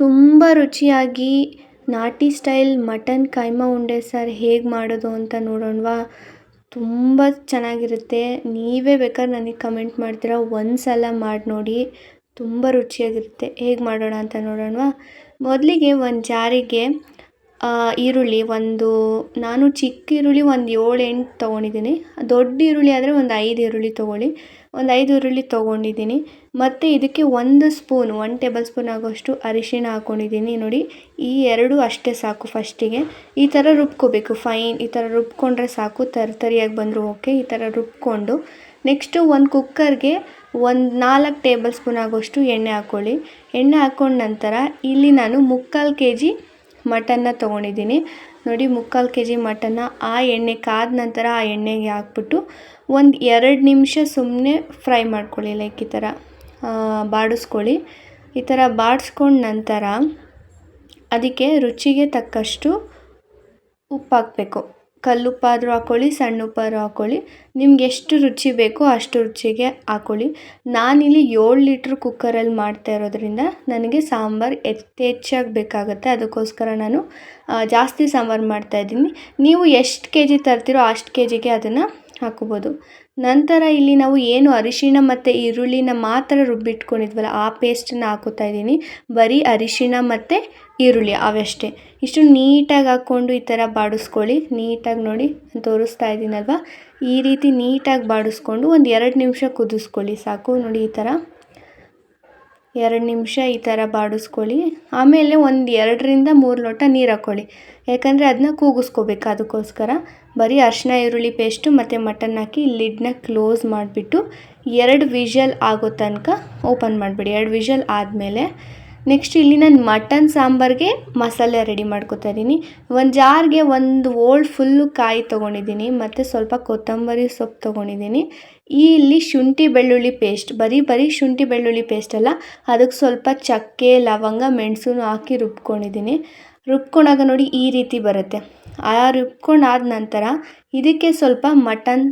ತುಂಬ ರುಚಿಯಾಗಿ ನಾಟಿ ಸ್ಟೈಲ್ ಮಟನ್ ಕೈಮಾ ಉಂಡೆ ಸರ್ ಹೇಗೆ ಮಾಡೋದು ಅಂತ ನೋಡೋಣವಾ. ತುಂಬ ಚೆನ್ನಾಗಿರುತ್ತೆ. ನೀವೇ ಬೇಕಾದ್ರೆ ನನಗೆ ಕಮೆಂಟ್ ಮಾಡ್ತೀರಾ. ಒಂದು ಸಲ ಮಾಡಿ ನೋಡಿ. ತುಂಬ ರುಚಿಯಾಗಿರುತ್ತೆ. ಹೇಗೆ ಮಾಡೋಣ ಅಂತ ನೋಡೋಣವಾ. ಮೊದಲಿಗೆ ಒಂದು ಜಾರಿಗೆ ಈರುಳ್ಳಿ ಒಂದು, ನಾನು ಚಿಕ್ಕ ಈರುಳ್ಳಿ ಒಂದು ಏಳು ಎಂಟು ತೊಗೊಂಡಿದ್ದೀನಿ. ದೊಡ್ಡ ಈರುಳ್ಳಿ ಆದರೆ ಒಂದು ಐದು ಈರುಳ್ಳಿ ತೊಗೊಳ್ಳಿ. ಒಂದು ಐದು ಈರುಳ್ಳಿ ತೊಗೊಂಡಿದ್ದೀನಿ. ಮತ್ತು ಇದಕ್ಕೆ ಒಂದು ಸ್ಪೂನ್ ಒನ್ ಟೇಬಲ್ ಸ್ಪೂನ್ ಆಗೋಷ್ಟು ಅರಿಶಿಣ ಹಾಕ್ಕೊಂಡಿದ್ದೀನಿ ನೋಡಿ, ಈ ಎರಡು ಅಷ್ಟೇ ಸಾಕು ಫಸ್ಟಿಗೆ ಈ ಥರ ರುಬ್ಕೋಬೇಕು ಫೈನ್ ಈ ಥರ ರುಬ್ಕೊಂಡ್ರೆ ಸಾಕು ತರಿತರಿಯಾಗಿ ಬಂದರೂ ಓಕೆ ಈ ಥರ ರುಬ್ಕೊಂಡು ನೆಕ್ಸ್ಟು ಒಂದು ಕುಕ್ಕರ್ಗೆ ಒಂದು ನಾಲ್ಕು ಟೇಬಲ್ ಸ್ಪೂನ್ ಆಗೋಷ್ಟು ಎಣ್ಣೆ ಹಾಕ್ಕೊಳ್ಳಿ ಎಣ್ಣೆ ಹಾಕ್ಕೊಂಡ ನಂತರ ಇಲ್ಲಿ ನಾನು ಮುಕ್ಕಾಲು ಕೆ ಜಿ ಮಟನ್ನ ತೊಗೊಂಡಿದ್ದೀನಿ. ನೋಡಿ, ಮುಕ್ಕಾಲು ಕೆ ಜಿ ಮಟನ್ನ ಆ ಎಣ್ಣೆ ಕಾದ ನಂತರ ಆ ಎಣ್ಣೆಗೆ ಹಾಕ್ಬಿಟ್ಟು ಒಂದು ಎರಡು ನಿಮಿಷ ಸುಮ್ಮನೆ ಫ್ರೈ ಮಾಡ್ಕೊಳ್ಳಿ ಲೈಕ್ ಈ ಥರ ಬಾಡಿಸ್ಕೊಳ್ಳಿ. ಈ ಥರ ಬಾಡಿಸ್ಕೊಂಡ ನಂತರ ಅದಕ್ಕೆ ರುಚಿಗೆ ತಕ್ಕಷ್ಟು ಉಪ್ಪು ಹಾಕಬೇಕು. ಕಲ್ಲುಪ್ಪಾದರೂ ಹಾಕ್ಕೊಳ್ಳಿ ಸಣ್ಣ ಉಪ್ಪಾದರೂ ಹಾಕ್ಕೊಳ್ಳಿ ನಿಮ್ಗೆ ಎಷ್ಟು ರುಚಿ ಬೇಕೋ ಅಷ್ಟು ರುಚಿಗೆ ಹಾಕ್ಕೊಳ್ಳಿ ನಾನಿಲ್ಲಿ ಏಳು ಲೀಟ್ರ್ ಕುಕ್ಕರಲ್ಲಿ ಮಾಡ್ತಾ ಇರೋದ್ರಿಂದ ನನಗೆ ಸಾಂಬಾರು ಯಥೇಚ್ಛಾಗಿ ಬೇಕಾಗುತ್ತೆ. ಅದಕ್ಕೋಸ್ಕರ ನಾನು ಜಾಸ್ತಿ ಸಾಂಬಾರು ಮಾಡ್ತಾಯಿದ್ದೀನಿ ನೀವು ಎಷ್ಟು ಕೆ ಜಿ ತರ್ತೀರೋ ಅಷ್ಟು ಕೆ ಜಿಗೆ ಅದನ್ನು ಹಾಕ್ಕೋಬೋದು ನಂತರ ಇಲ್ಲಿ ನಾವು ಏನು ಅರಿಶಿಣ ಮತ್ತು ಈರುಳ್ಳಿನ ಮಾತ್ರ ರುಬ್ಬಿಟ್ಕೊಂಡಿದ್ವಲ್ಲ, ಆ ಪೇಸ್ಟನ್ನು ಹಾಕೋತಾ ಇದ್ದೀನಿ. ಬರೀ ಅರಿಶಿಣ ಮತ್ತು ಈರುಳ್ಳಿ ಅವಷ್ಟೇ. ಇಷ್ಟು ನೀಟಾಗಿ ಹಾಕ್ಕೊಂಡು ಈ ಥರ ಬಾಡಿಸ್ಕೊಳ್ಳಿ. ನೀಟಾಗಿ ನೋಡಿ ತೋರಿಸ್ತಾ ಇದ್ದೀನಲ್ವ? ಈ ರೀತಿ ನೀಟಾಗಿ ಬಾಡಿಸ್ಕೊಂಡು ಒಂದು ಎರಡು ನಿಮಿಷ ಕುದಿಸ್ಕೊಳ್ಳಿ ಸಾಕು. ನೋಡಿ ಈ ಥರ. ಎರಡು ನಿಮಿಷ ಈ ಥರ ಬಾಡಿಸ್ಕೊಳ್ಳಿ. ಆಮೇಲೆ ಒಂದು ಎರಡರಿಂದ ಮೂರು ಲೋಟ ನೀರು ಹಾಕ್ಕೊಳ್ಳಿ ಯಾಕಂದರೆ ಅದನ್ನ ಕೂಗಿಸ್ಕೋಬೇಕು ಅದಕ್ಕೋಸ್ಕರ. ಬರೀ ಅರಿಶಿನ ಈರುಳ್ಳಿ ಪೇಸ್ಟು ಮತ್ತು ಮಟನ್ ಹಾಕಿ ಲಿಡ್ನ ಕ್ಲೋಸ್ ಮಾಡಿಬಿಟ್ಟು ಎರಡು ವಿಷಲ್ ಆಗೋ ತನಕ ಓಪನ್ ಮಾಡಿಬಿಡಿ. ಎರಡು ವಿಷಲ್ ಆದಮೇಲೆ ನೆಕ್ಸ್ಟ್ ಇಲ್ಲಿ ನಾನು ಮಟನ್ ಸಾಂಬಾರಿಗೆ ಮಸಾಲೆ ರೆಡಿ ಮಾಡ್ಕೊತಾ ಇದ್ದೀನಿ. ಒಂದು ಜಾರ್ಗೆ ಒಂದು ಓಲ್ಡ್ ಫುಲ್ಲು ಕಾಯಿ ತೊಗೊಂಡಿದ್ದೀನಿ, ಮತ್ತು ಸ್ವಲ್ಪ ಕೊತ್ತಂಬರಿ ಸೊಪ್ಪು ತೊಗೊಂಡಿದ್ದೀನಿ. ಈ ಇಲ್ಲಿ ಶುಂಠಿ ಬೆಳ್ಳುಳ್ಳಿ ಪೇಸ್ಟ್ ಬರೀ ಬರೀ ಶುಂಠಿ ಬೆಳ್ಳುಳ್ಳಿ ಪೇಸ್ಟ್ ಅಲ್ಲ, ಅದಕ್ಕೆ ಸ್ವಲ್ಪ ಚಕ್ಕೆ, ಲವಂಗ ಮೆಣಸು ಹಾಕಿ ರುಬ್ಕೊಂಡಿದ್ದೀನಿ. ರುಬ್ಕೊಂಡಾಗ ನೋಡಿ ಈ ರೀತಿ ಬರುತ್ತೆ. ಆ ರುಬ್ಕೊಂಡಾದ ನಂತರ ಇದಕ್ಕೆ ಸ್ವಲ್ಪ ಮಟನ್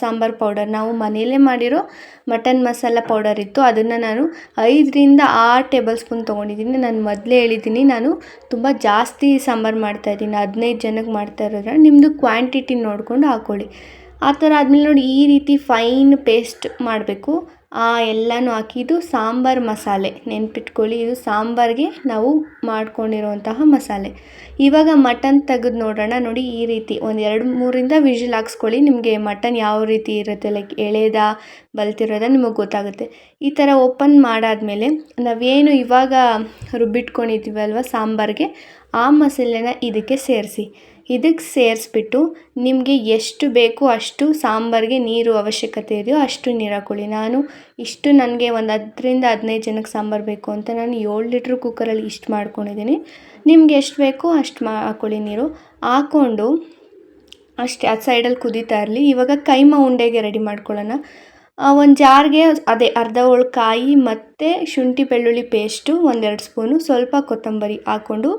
ಸಾಂಬಾರು ಪೌಡರ್. ನಾವು ಮನೆಯಲ್ಲೇ ಮಾಡಿರೋ ಮಟನ್ ಮಸಾಲ ಪೌಡರ್ ಇತ್ತು. ಅದನ್ನು ನಾನು ಐದರಿಂದ ಆರು ಟೇಬಲ್ ಸ್ಪೂನ್ ತೊಗೊಂಡಿದ್ದೀನಿ. ನಾನು ಮೊದಲೇ ಹೇಳಿದ್ದೀನಿ, ನಾನು ತುಂಬ ಜಾಸ್ತಿ ಸಾಂಬಾರು ಮಾಡ್ತಾಯಿದ್ದೀನಿ ಹದಿನೈದು ಜನಕ್ಕೆ ಮಾಡ್ತಾ ಇರೋದ್ರಿಂದ ನಿಮ್ಮದು ಕ್ವಾಂಟಿಟಿ ನೋಡಿಕೊಂಡು ಹಾಕ್ಕೊಳ್ಳಿ ಆ ಥರ ಆದಮೇಲೆ ನೋಡಿ ಈ ರೀತಿ ಫೈನ್ ಪೇಸ್ಟ್ ಮಾಡಬೇಕು. ಎಲ್ಲನೂ ಹಾಕಿ ಇದು ಸಾಂಬಾರು ಮಸಾಲೆ. ನೆನ್ಪಿಟ್ಕೊಳ್ಳಿ, ಇದು ಸಾಂಬಾರಿಗೆ ನಾವು ಮಾಡ್ಕೊಂಡಿರುವಂತಹ ಮಸಾಲೆ. ಇವಾಗ ಮಟನ್ ತೆಗೆದು ನೋಡೋಣ. ನೋಡಿ, ಈ ರೀತಿ ಒಂದು ಎರಡು ಮೂರಿಂದ ವಿಷಲ್ ಹಾಕ್ಸ್ಕೊಳ್ಳಿ. ನಿಮಗೆ ಮಟನ್ ಯಾವ ರೀತಿ ಇರುತ್ತೆ ಲೈಕ್ ಎಳೆದ, ಬಲ್ತಿರೋದ ನಿಮಗೆ ಗೊತ್ತಾಗುತ್ತೆ. ಈ ಥರ ಓಪನ್ ಮಾಡಾದಮೇಲೆ ನಾವೇನು ಇವಾಗ ರುಬ್ಬಿಟ್ಕೊಂಡಿದ್ದೀವಲ್ವ ಸಾಂಬಾರಿಗೆ, ಆ ಮಸಾಲೆನ ಇದಕ್ಕೆ ಸೇರಿಸಿ. ಇದಕ್ಕೆ ಸೇರಿಸ್ಬಿಟ್ಟು ನಿಮಗೆ ಎಷ್ಟು ಬೇಕು ಅಷ್ಟು ಸಾಂಬಾರಿಗೆ ನೀರು ಅವಶ್ಯಕತೆ ಇದೆಯೋ ಅಷ್ಟು ನೀರು ಹಾಕ್ಕೊಳ್ಳಿ ನಾನು ಇಷ್ಟು ನನಗೆ ಒಂದು ಹತ್ತರಿಂದ ಹದಿನೈದು ಜನಕ್ಕೆ ಸಾಂಬಾರು ಬೇಕು ಅಂತ ನಾನು ಏಳು ಲೀಟ್ರ್ ಕುಕ್ಕರಲ್ಲಿ ಇಷ್ಟು ಮಾಡ್ಕೊಂಡಿದ್ದೀನಿ. ನಿಮ್ಗೆ ಎಷ್ಟು ಬೇಕೋ ಅಷ್ಟು ಮಾ ಹಾಕ್ಕೊಳ್ಳಿ ನೀರು. ಹಾಕ್ಕೊಂಡು ಅಷ್ಟೇ, ಅದು ಸೈಡಲ್ಲಿ ಕುದೀತಾ ಇರಲಿ. ಇವಾಗ ಕೈಮ ಉಂಡೆಗೆ ರೆಡಿ ಮಾಡ್ಕೊಳ್ಳೋಣ. ಒಂದು ಜಾರ್ಗೆ ಅದೇ ಅರ್ಧ ಹೋಳು ಕಾಯಿ ಮತ್ತು ಶುಂಠಿ ಬೆಳ್ಳುಳ್ಳಿ ಪೇಸ್ಟು ಒಂದೆರಡು ಸ್ಪೂನು ಸ್ವಲ್ಪ ಕೊತ್ತಂಬರಿ ಹಾಕ್ಕೊಂಡು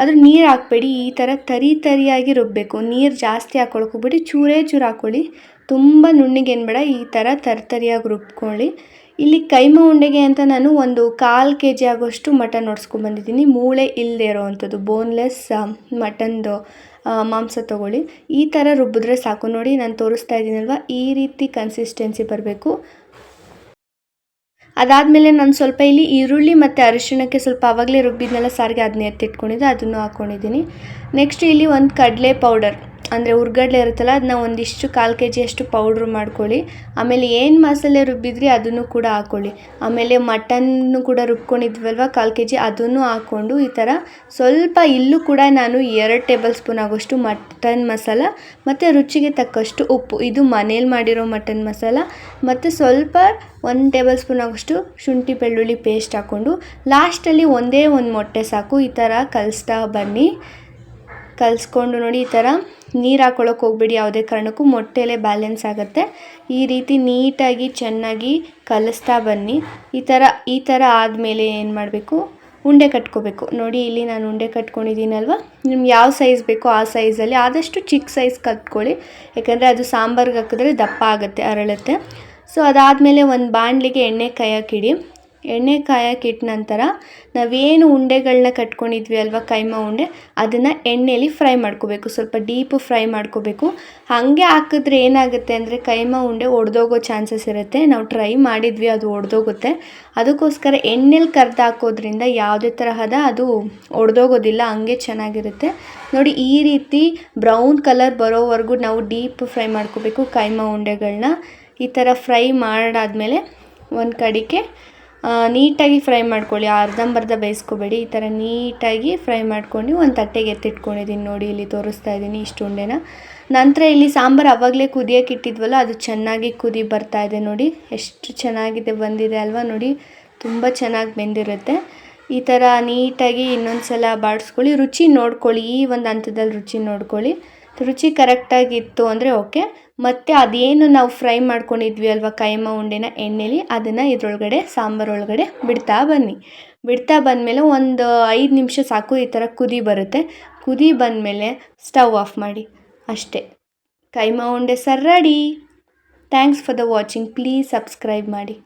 ಅದ್ರ ನೀರು ಹಾಕ್ಬೇಡಿ, ಈ ಥರ ತರಿ ತರಿಯಾಗಿ ರುಬ್ಬಬೇಕು ನೀರು ಜಾಸ್ತಿ ಹಾಕ್ಕೊಳಕ್ಕೆ ಹೋಗ್ಬೇಡಿ, ಚೂರೇ ಚೂರು ಹಾಕ್ಕೊಳ್ಳಿ ತುಂಬ ನುಣ್ಣಗೇನು ಬೇಡ, ಈ ಥರ ತರಿತರಿಯಾಗಿ ರುಬ್ಕೊಳ್ಳಿ. ಇಲ್ಲಿ ಕೈಮ ಉಂಡೆಗೆ ಅಂತ ನಾನು ಒಂದು ಕಾಲು ಕೆ ಜಿ ಆಗೋಷ್ಟು ಮಟನ್ ಬಂದಿದ್ದೀನಿ. ಮೂಳೆ ಇಲ್ಲದೆ ಇರೋವಂಥದ್ದು ಬೋನ್ಲೆಸ್ ಮಟನ್ದು ಮಾಂಸ ತೊಗೊಳ್ಳಿ. ಈ ಥರ ರುಬ್ಬಿದ್ರೆ ಸಾಕು. ನೋಡಿ, ನಾನು ತೋರಿಸ್ತಾ ಇದ್ದೀನಲ್ವ? ಈ ರೀತಿ ಕನ್ಸಿಸ್ಟೆನ್ಸಿ ಬರಬೇಕು. ಅದಾದಮೇಲೆ ನಾನು ಸ್ವಲ್ಪ ಇಲ್ಲಿ ಈರುಳ್ಳಿ ಮತ್ತು ಅರಿಶಿಣಕ್ಕೆ ಸ್ವಲ್ಪ ಆವಾಗಲೇ ರುಬ್ಬಿದ್ನೆಲ್ಲ ಸಾರಿಗೆ ಅದನ್ನ ಎತ್ತಿಟ್ಕೊಂಡಿದ್ದೆ, ಅದನ್ನು ಹಾಕ್ಕೊಂಡಿದ್ದೀನಿ ನೆಕ್ಸ್ಟ್ ಇಲ್ಲಿ ಒಂದು ಕಡಲೆ ಪೌಡರ್ ಅಂದರೆ ಹುರ್ಗಡ್ಲೆ ಇರುತ್ತಲ್ಲ ಅದನ್ನ ಒಂದಿಷ್ಟು ಕಾಲು ಕೆ ಜಿಯಷ್ಟು ಪೌಡ್ರು ಮಾಡ್ಕೊಳ್ಳಿ. ಆಮೇಲೆ ಏನು ಮಸಾಲೆ ರುಬ್ಬಿದ್ರಿ ಅದನ್ನು ಕೂಡ ಹಾಕ್ಕೊಳ್ಳಿ ಆಮೇಲೆ ಮಟನ್ನು ಕೂಡ ರುಬ್ಕೊಂಡಿದ್ವಲ್ವ, ಕಾಲು ಕೆ ಜಿ ಅದನ್ನು ಹಾಕ್ಕೊಂಡು ಈ ಥರ ಸ್ವಲ್ಪ ಇಲ್ಲೂ ಕೂಡ ನಾನು ಎರಡು ಟೇಬಲ್ ಸ್ಪೂನ್ ಆಗೋಷ್ಟು ಮಟನ್ ಮಸಾಲ, ಮತ್ತು ರುಚಿಗೆ ತಕ್ಕಷ್ಟು ಉಪ್ಪು. ಇದು ಮನೇಲಿ ಮಾಡಿರೋ ಮಟನ್ ಮಸಾಲ. ಮತ್ತು ಸ್ವಲ್ಪ ಒಂದು ಟೇಬಲ್ ಸ್ಪೂನ್ ಆಗೋಷ್ಟು ಶುಂಠಿ ಬೆಳ್ಳುಳ್ಳಿ ಪೇಸ್ಟ್ ಹಾಕ್ಕೊಂಡು, ಲಾಸ್ಟಲ್ಲಿ ಒಂದೇ ಒಂದು ಮೊಟ್ಟೆ ಸಾಕು. ಈ ಥರ ಕಲಿಸ್ತಾ ಬನ್ನಿ. ಕಲಿಸ್ಕೊಂಡು ನೋಡಿ ಈ ಥರ. ನೀರು ಹಾಕೊಳ್ಳೋಕೆ ಹೋಗ್ಬೇಡಿ, ಯಾವುದೇ ಕಾರಣಕ್ಕೂ. ಮೊಟ್ಟೆಲೇ ಬ್ಯಾಲೆನ್ಸ್ ಆಗುತ್ತೆ. ಈ ರೀತಿ ನೀಟಾಗಿ, ಚೆನ್ನಾಗಿ ಕಲಿಸ್ತಾ ಬನ್ನಿ. ಈ ಥರ ಈ ಥರ ಆದಮೇಲೆ ಏನು ಮಾಡಬೇಕು? ಉಂಡೆ ಕಟ್ಕೋಬೇಕು. ನೋಡಿ, ಇಲ್ಲಿ ನಾನು ಉಂಡೆ ಕಟ್ಕೊಂಡಿದ್ದೀನಲ್ವ? ನಿಮ್ಗೆ ಯಾವ ಸೈಜ್ ಬೇಕೋ ಆ ಸೈಜಲ್ಲಿ ಆದಷ್ಟು ಚಿಕ್ಕ ಸೈಜ್ ಕಟ್ಕೊಳ್ಳಿ. ಯಾಕಂದರೆ ಅದು ಸಾಂಬಾರ್ಗೆ ಹಾಕಿದ್ರೆ ದಪ್ಪ ಆಗುತ್ತೆ, ಅರಳುತ್ತೆ. ಸೊ ಅದಾದಮೇಲೆ ಒಂದು ಬಾಣಲಿಗೆ ಎಣ್ಣೆ ಕೈ ಹಾಕಿಡಿ ಎಣ್ಣೆ ಕಾಯಕ್ಕೆ ಇಟ್ಟ ನಂತರ ನಾವೇನು ಉಂಡೆಗಳನ್ನ ಕಟ್ಕೊಂಡಿದ್ವಿ ಅಲ್ವಾ, ಕೈಮಾ ಉಂಡೆ, ಅದನ್ನು ಎಣ್ಣೆಯಲ್ಲಿ ಫ್ರೈ ಮಾಡ್ಕೋಬೇಕು. ಸ್ವಲ್ಪ ಡೀಪ್ ಫ್ರೈ ಮಾಡ್ಕೋಬೇಕು. ಹಾಗೆ ಹಾಕಿದ್ರೆ ಏನಾಗುತ್ತೆ ಅಂದರೆ ಕೈಮಾ ಉಂಡೆ ಒಡೆದೋಗೋ ಚಾನ್ಸಸ್ ಇರುತ್ತೆ. ನಾವು ಟ್ರೈ ಮಾಡಿದ್ವಿ, ಅದು ಒಡೆದೋಗುತ್ತೆ. ಅದಕ್ಕೋಸ್ಕರ ಎಣ್ಣೆಲಿ ಕರ್ದು ಹಾಕೋದ್ರಿಂದ ಯಾವುದೇ ತರಹದ ಅದು ಒಡೆದೋಗೋದಿಲ್ಲ, ಹಂಗೆ ಚೆನ್ನಾಗಿರುತ್ತೆ. ನೋಡಿ, ಈ ರೀತಿ ಬ್ರೌನ್ ಕಲರ್ ಬರೋವರೆಗೂ ನಾವು ಡೀಪ್ ಫ್ರೈ ಮಾಡ್ಕೋಬೇಕು ಕೈಮಾ ಉಂಡೆಗಳನ್ನ ಈ ಥರ ಫ್ರೈ ಮಾಡಾದಮೇಲೆ ಒಂದು ಕಡೆಗೆ ನೀಟಾಗಿ ಫ್ರೈ ಮಾಡ್ಕೊಳ್ಳಿ. ಅರ್ಧಂಬರ್ಧ ಬೇಯಿಸ್ಕೋಬೇಡಿ. ಈ ಥರ ನೀಟಾಗಿ ಫ್ರೈ ಮಾಡ್ಕೊಂಡು ಒಂದು ತಟ್ಟೆಗೆ ಎತ್ತಿಟ್ಕೊಂಡಿದ್ದೀನಿ. ನೋಡಿ, ಇಲ್ಲಿ ತೋರಿಸ್ತಾ ಇದ್ದೀನಿ ಇಷ್ಟು ಉಂಡೆನ. ನಂತರ ಇಲ್ಲಿ ಸಾಂಬಾರು ಆವಾಗಲೇ ಕುದಿಯೋಕೆ ಇಟ್ಟಿದ್ವಲ್ಲ, ಅದು ಚೆನ್ನಾಗಿ ಕುದಿ ಬರ್ತಾ ಇದೆ ನೋಡಿ. ಎಷ್ಟು ಚೆನ್ನಾಗಿದೆ ಬಂದಿದೆ ಅಲ್ವಾ ನೋಡಿ. ತುಂಬ ಚೆನ್ನಾಗಿ ಬೆಂದಿರುತ್ತೆ. ಈ ಥರ ನೀಟಾಗಿ ಇನ್ನೊಂದು ಸಲ ಬಾಡಿಸ್ಕೊಳ್ಳಿ. ರುಚಿ ನೋಡ್ಕೊಳ್ಳಿ. ಈ ಒಂದು ಹಂತದಲ್ಲಿ ರುಚಿ ನೋಡ್ಕೊಳ್ಳಿ. ರುಚಿ ಕರೆಕ್ಟಾಗಿತ್ತು ಅಂದರೆ ಓಕೆ. ಮತ್ತು ಅದೇನು ನಾವು ಫ್ರೈ ಮಾಡ್ಕೊಂಡಿದ್ವಿ ಅಲ್ವಾ, ಕೈಮ ಉಂಡೆನ, ಎಣ್ಣೆಲಿ, ಅದನ್ನು ಇದರೊಳಗಡೆ, ಸಾಂಬಾರು ಒಳಗಡೆ ಬಿಡ್ತಾ ಬನ್ನಿ. ಬಿಡ್ತಾ ಬಂದಮೇಲೆ ಒಂದು ಐದು ನಿಮಿಷ ಸಾಕು, ಈ ಥರ ಕುದಿ ಬರುತ್ತೆ. ಕುದಿ ಬಂದಮೇಲೆ ಸ್ಟವ್ ಆಫ್ ಮಾಡಿ. ಅಷ್ಟೇ. ಕೈಮ ಉಂಡೆ sir ready thanks for the watching please subscribe ಮಾಡಿ.